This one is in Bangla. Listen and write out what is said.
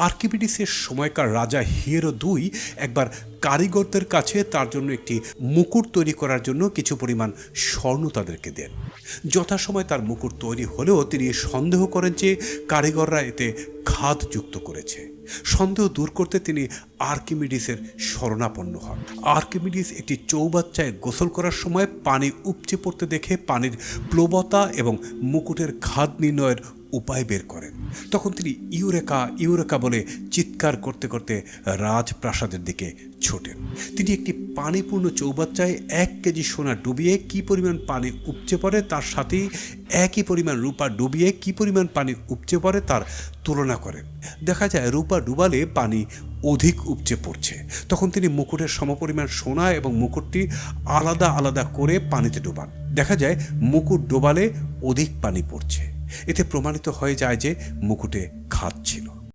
আর্কিমিডিসের সময়কার রাজা হিয়েরো দুই একবার কারিগরদের কাছে তার জন্য একটি মুকুট তৈরি করার জন্য কিছু পরিমাণ স্বর্ণ তাদেরকে দেন। যথাসময় তার মুকুট তৈরি হলেও তিনি সন্দেহ করেন যে কারিগররা এতে খাদ যুক্ত করেছে। সন্দেহ দূর করতে তিনি আর্কিমিডিসের শরণাপন্ন হন। আর্কিমিডিস একটি চৌবাচ্চায় গোসল করার সময় পানি উপচে পড়তে দেখে পানির প্লবতা এবং মুকুটের খাদ নির্ণয়ের উপায় বের করেন। তখন তিনি ইউরেকা ইউরেকা চিৎকার করতে করতে রাজপ্রাসাদের দিকে ছোটেন। তিনি একটি পানিপূর্ণ চৌবাচ্চায় এক কেজি সোনা ডুবিয়ে কি পরিমাণ পানি উপচে পড়ে তার সাথেই একই পরিমাণ রূপা ডুবিয়ে কি পরিমাণ পানি উপচে পড়ে তার তুলনা করেন। দেখা যায় রূপা ডুবালে পানি অধিক উপচে পড়ছে। তখন তিনি মুকুটের সমপরিমাণ সোনা এবং মুকুটটি আলাদা আলাদা করে পানিতে ডোবান। দেখা যায় মুকুট ডোবালে অধিক পানি পড়ছে। এতে প্রমাণিত হয়ে যায় যে মুকুটে খাদ ছিল।